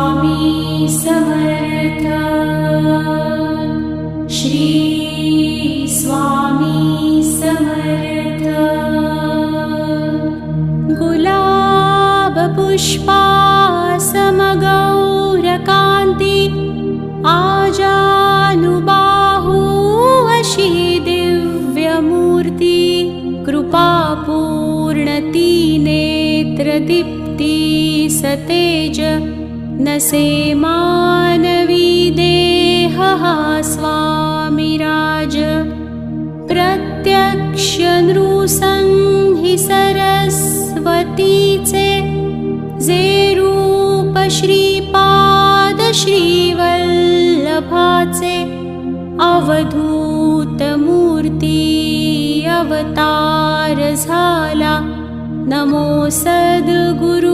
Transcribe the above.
स्वामी समर्थ। श्री स्वामी समर्थ। गुलाबपुष्पासमगौरकान्ति आजानुबाहु अशी दिव्यमूर्ति कृपापूर्णती नेत्रदीप्ति सतेज न सेमानवी देहः स्वामिराज। प्रत्यक्ष नृसंहि सरस्वतीचे जे रूप श्रीपाद श्रीवल्लभाचे अवधूतमूर्ती अवतार झाला नमो सद्गुरुदत्त